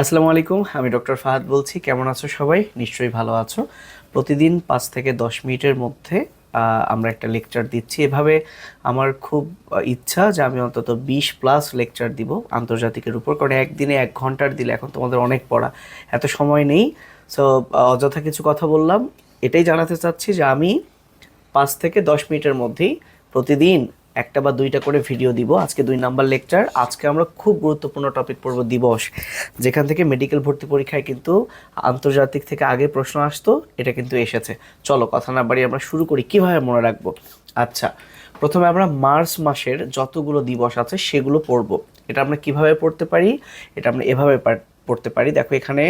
আসসালামু আলাইকুম, আমি ডক্টর ফাহাদ বলছি। কেমন আছো সবাই? নিশ্চয়ই ভালো আছো। প্রতিদিন পাঁচ থেকে দশ মিনিটের মধ্যে আমরা একটা লেকচার দিচ্ছি। এভাবে আমার খুব ইচ্ছা যে আমি অন্তত বিশ প্লাস লেকচার দিব আন্তর্জাতিকের উপর। কারণ একদিনে এক ঘণ্টার দিলে এখন তোমাদের অনেক পড়া। এত সময় নেই। সো অযথা কিছু কথা বললাম। এটাই জানাতে চাচ্ছি যে আমি পাঁচ থেকে দশ মিনিটের মধ্যেই প্রতিদিন একটা বা দুইটা করে ভিডিও দিব। আজকে দুই নাম্বার লেকচার আজকে আমরা খুব গুরুত্বপূর্ণ টপিক পড়ব দিবস। যেখান থেকে মেডিকেল ভর্তি পরীক্ষায় কিন্তু আন্তর্জাতিক থেকে আগে প্রশ্ন আসতো, এটা কিন্তু এসেছে। চলো কথা না বাড়ি আমরা শুরু করি। কীভাবে মনে রাখব? আচ্ছা প্রথমে আমরা মার্চ মাসের যতগুলো দিবস আছে সেগুলো পড়ব। এটা আমরা কীভাবে পড়তে পারি? এটা আমরা এভাবে পড়তে পারি। দেখো এখানে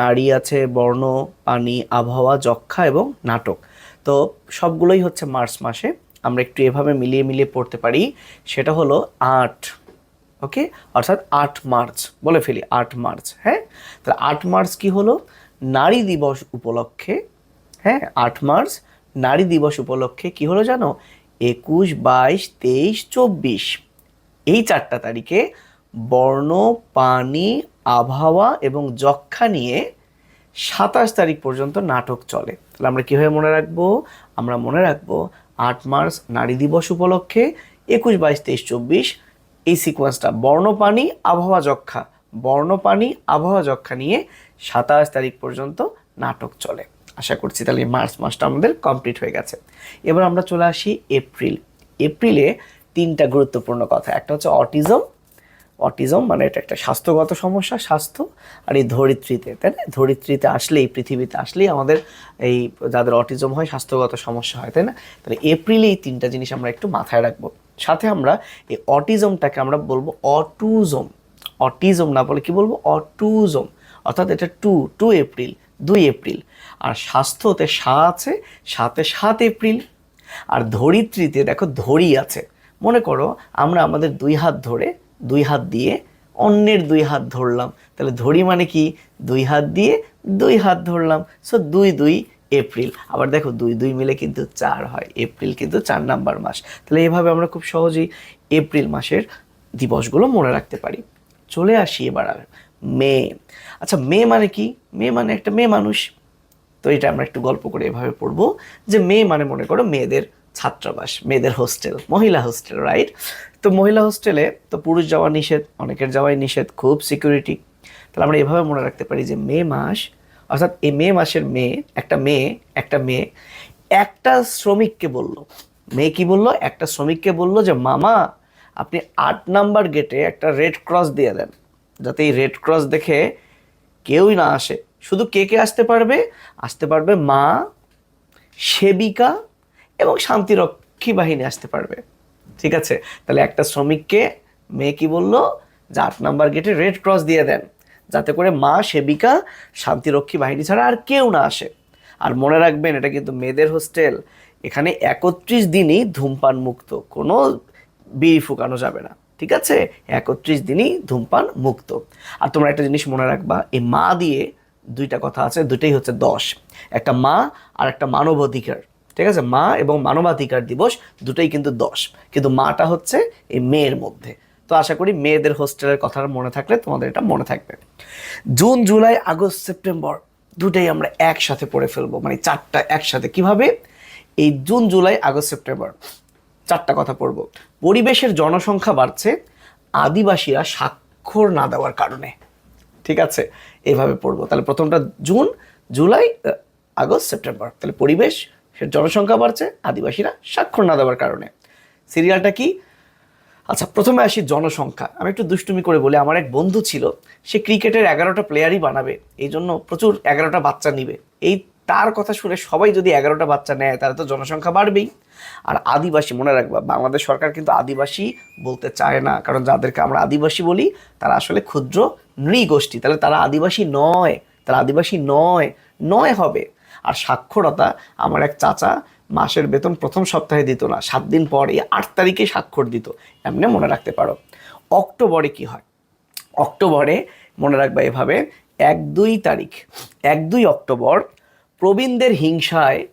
নারী আছে, বর্ণ, পানি, আবহাওয়া যক্ষা এবং নাটক। তো সবগুলোই হচ্ছে মার্চ মাসে। আমরা একটু এভাবে মিলিয়ে মিলিয়ে পড়তে পারি, সেটা হলো আট ওকে অর্থাৎ আট মার্চ, বলে ফেলি আট মার্চ হ্যাঁ? তাহলে আট মার্চ কি হলো? নারী দিবস উপলক্ষে হ্যাঁ? আট মার্চ, নারী দিবস উপলক্ষে কি হলো জানো? একুশ, বাইশ, তেইশ, চব্বিশ। এই চারটা তারিখে বর্ণ, পানি, আবহাওয়া এবং যক্ষা নিয়ে সাতাশ তারিখ পর্যন্ত নাটক চলে। তাহলে আমরা কীভাবে মনে রাখব? আমরা মনে রাখব আট মার্চ নারী দিবস উপলক্ষে একুশ বাইশ তেইশ চব্বিশ। এই সিকোয়েন্সটা বর্ণপানি আবহাওয়া যক্ষা। বর্ণপানি আবহাওয়া যক্ষা নিয়ে সাতাশ তারিখ পর্যন্ত নাটক চলে। আশা করছি তাহলে মার্চ মাসটা আমাদের কমপ্লিট হয়ে গেছে। এবার আমরা চলে আসি এপ্রিল। এপ্রিলে তিনটা গুরুত্বপূর্ণ কথা। একটা হচ্ছে অটিজম অটিজম মানে এটা একটা স্বাস্থ্যগত সমস্যা, স্বাস্থ্য আর এই ধরিত্রীতে, তাই না? ধরিত্রীতে আসলেই, পৃথিবীতে আসলেই আমাদের এই যাদের অটিজম হয়, স্বাস্থ্যগত সমস্যা হয়, তাই না? তাহলে এপ্রিলে এই তিনটা জিনিস আমরা একটু মাথায় রাখব। সাথে আমরা এই অটিজমটাকে আমরা বলব অটুজম। অটিজম না বলে কি বলব? অটুজম। অর্থাৎ এটা টু টু এপ্রিল দুই এপ্রিল আর স্বাস্থ্যতে সা আছে, সাথে সাত এপ্রিল আর ধরিত্রীতে দেখো ধরি আছে। মনে করো আমরা আমাদের দুই হাত ধরে দুই হাত দিয়ে অন্যের দুই হাত ধরলাম। তাহলে ধরি মানে কি? দুই হাত দিয়ে দুই হাত ধরলাম। সো দুই দুই এপ্রিল। আবার দেখো, দুই দুই মিলে কিন্তু চার হয়। এপ্রিল কিন্তু চার নাম্বার মাস। তাহলে এভাবে আমরা খুব সহজেই এপ্রিল মাসের দিবসগুলো মনে রাখতে পারি। চলে আসি এবার মে। আচ্ছা মে মানে কি? মে মানে একটা মেয়ে মানুষ। তো এটা আমরা একটু গল্প করে এভাবে পড়ব যে মেয়ে মানে মনে করো মেয়েদের ছাত্রাবাস, মেয়েদের হোস্টেল মহিলা হোস্টেল রাইট তো মহিলা হোস্টেলে তো পুরুষ যাওয়া নিষেধ, অনেকের যাওয়াই নিষেধ, খুব সিকিউরিটি তাহলে আমরা এভাবে মনে রাখতে পারি যে মে মাস, অর্থাৎ এই মে মাসের মেয়ে একটা মেয়ে একটা মেয়ে একটা শ্রমিককে বলল। মেয়ে কি বলল? একটা শ্রমিককে বলল যে, মামা, আপনি আট নাম্বার গেটে একটা রেড ক্রস দিয়ে দেন। যাতে এই রেড ক্রস দেখে কেউই না আসে। শুধু কে কে আসতে পারবে? আসতে পারবে মা, সেবিকা এবং শান্তিরক্ষী বাহিনী আসতে পারবে। ঠিক আছে? তাহলে একটা শ্রমিককে মেয়ে কি বলল? যে আট নাম্বার গেটে রেড ক্রস দিয়ে দেন। যাতে করে মা, সেবিকা শান্তিরক্ষী বাহিনী ছাড়া আর কেউ না আসে। আর মনে রাখবেন, এটা কিন্তু মেয়েদের হোস্টেল এখানে একত্রিশ দিনই ধূমপান মুক্ত। কোনো বিড়ি ফুকানো যাবে না। ঠিক আছে? একত্রিশ দিনই ধূমপান মুক্ত। আর তোমরা একটা জিনিস মনে রাখবা, এই মা দিয়ে দুইটা কথা আছে, দুইটাই হচ্ছে দশ একটা মা আর একটা মানবাধিকার ঠিক আছে? মা এবং মানবাধিকার দিবস দুটোই কিন্তু দশ। কিন্তু মাটা হচ্ছে এই মেয়ের মধ্যে। তো আশা করি মেয়েদের হোস্টেলের কথা মনে থাকলে তোমাদের এটা মনে থাকবে। জুন, জুলাই, আগস্ট, সেপ্টেম্বর দুটাই আমরা একসাথে পড়ে ফেলব। মানে চারটা একসাথে। কীভাবে? এই জুন, জুলাই, আগস্ট, সেপ্টেম্বর চারটা কথা পড়ব। পরিবেশের জনসংখ্যা বাড়ছে, আদিবাসীরা স্বাক্ষর না দেওয়ার কারণে। ঠিক আছে? এইভাবে পড়ব। তাহলে প্রথমটা জুন, জুলাই আগস্ট, সেপ্টেম্বর। তাহলে পরিবেশ জনসংখ্যা বাড়ছে, আদিবাসীরা স্বাক্ষর না দেওয়ার কারণে। সিরিয়ালটা কি? আচ্ছা প্রথমে আসি জনসংখ্যা। আমি একটু দুষ্টুমি করে বলি, আমার এক বন্ধু ছিল, সে ক্রিকেটের এগারোটা প্লেয়ারই বানাবে এই জন্য প্রচুর এগারোটা বাচ্চা নিবে। এই তার কথা শুনে সবাই যদি এগারোটা বাচ্চা নেয়, তাহলে তো জনসংখ্যা বাড়বেই। আর আদিবাসী, মনে রাখবা, বাংলাদেশ সরকার কিন্তু আদিবাসী বলতে চায় না, কারণ যাদেরকে আমরা আদিবাসী বলি, তারা আসলে ক্ষুদ্র নৃগোষ্ঠী। তাহলে তারা আদিবাসী নয়, তারা আদিবাসী নয় নয় হবে। আর সাক্ষরতা আমার এক চাচা মাসের বেতন প্রথম সপ্তাহে দিত না, সাত দিন পরে আট তারিখে স্বাক্ষর দিত। এমনি মনে রাখতে পারো। অক্টোবরে কি হয়? অক্টোবরে মনে রাখবা এভাবে, এক দুই তারিখ, এক দুই অক্টোবর প্রবীণদের হিংসায়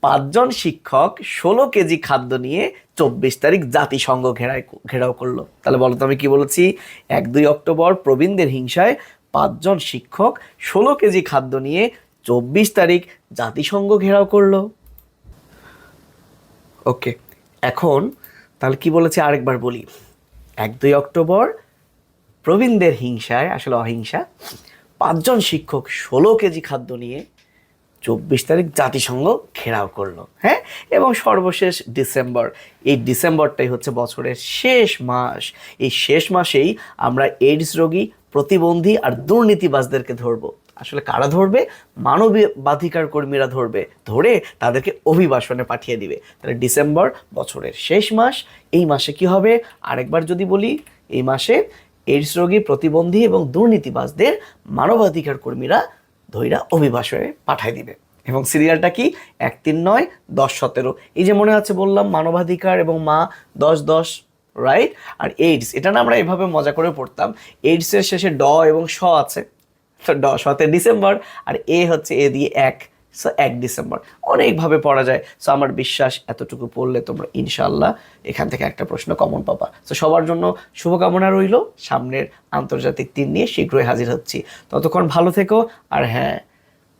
পাঁচজন শিক্ষক ষোলো কেজি খাদ্য নিয়ে চব্বিশ তারিখ জাতিসংঘ ঘেরায় ঘেরাও করল। তাহলে বলো তো আমি কী বলেছি? এক দুই অক্টোবর প্রবীণদের হিংসায় পাঁচজন শিক্ষক ষোলো কেজি খাদ্য নিয়ে চব্বিশ তারিখ জাতিসংঘ ঘেরাও করল। ওকে, এখন তাহলে কি বলেছে আরেকবার বলি। এক দুই অক্টোবর, প্রবীণদের হিংসায়, আসলে অহিংসা, পাঁচজন শিক্ষক ষোলো কেজি খাদ্য নিয়ে চব্বিশ তারিখ জাতিসংঘ ঘেরাও করল হ্যাঁ? এবং সর্বশেষ ডিসেম্বর, এই ডিসেম্বরটাই হচ্ছে বছরের শেষ মাস। এই শেষ মাসেই আমরা এইডস রোগী প্রতিবন্ধী আর দুর্নীতিবাজদেরকে ধরবো। আসলে কারা ধরবে? মানবাধিকার কর্মীরা ধরবে, ধরে তাদেরকে অভিবাসনে পাঠিয়ে দিবে। তাহলে ডিসেম্বর বছরের শেষ মাস, এই মাসে কি হবে? আরেকবার যদি বলি, এই মাসে এইডস রোগী, প্রতিবন্ধী এবং দুর্নীতিবাজদের মানবাধিকার কর্মীরা ধৈরা অভিবাসনে পাঠায় দিবে। এবং সিরিয়ালটা কি? এক তিন নয়, দশ সতেরো। এই যে মনে আছে বললাম, মানবাধিকার এবং মা দশ দশ রাইট আর এইডস এটা না আমরা এভাবে মজা করে পড়তাম। এইডসের শেষে ড এবং স আছে। তো ড সতে ডিসেম্বর আর এ হচ্ছে এ দিয়ে এক। সো এক ডিসেম্বর। অনেকভাবে পড়া যায়। সো আমার বিশ্বাস, এতটুকু পড়লে তোমরা ইনশাল্লাহ এখান থেকে একটা প্রশ্ন কমন পাবা। তো সবার জন্য শুভকামনা রইল। সামনের আন্তর্জাতিক দিন নিয়ে শীঘ্রই হাজির হচ্ছি। ততক্ষণ ভালো থেকো। আর হ্যাঁ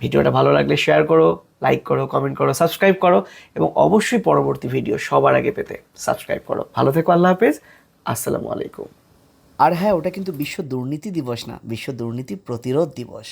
ভিডিওটা ভালো লাগলে শেয়ার করো লাইক করো কমেন্ট করো সাবস্ক্রাইব করো এবং অবশ্যই পরবর্তী ভিডিও সবার আগে পেতে সাবস্ক্রাইব করো। ভালো থেকো, আল্লাহ হাফেজ। আসসালামু আলাইকুম। আর হ্যাঁ ওটা কিন্তু বিশ্ব দুর্নীতি দিবস না, বিশ্ব দুর্নীতি প্রতিরোধ দিবস।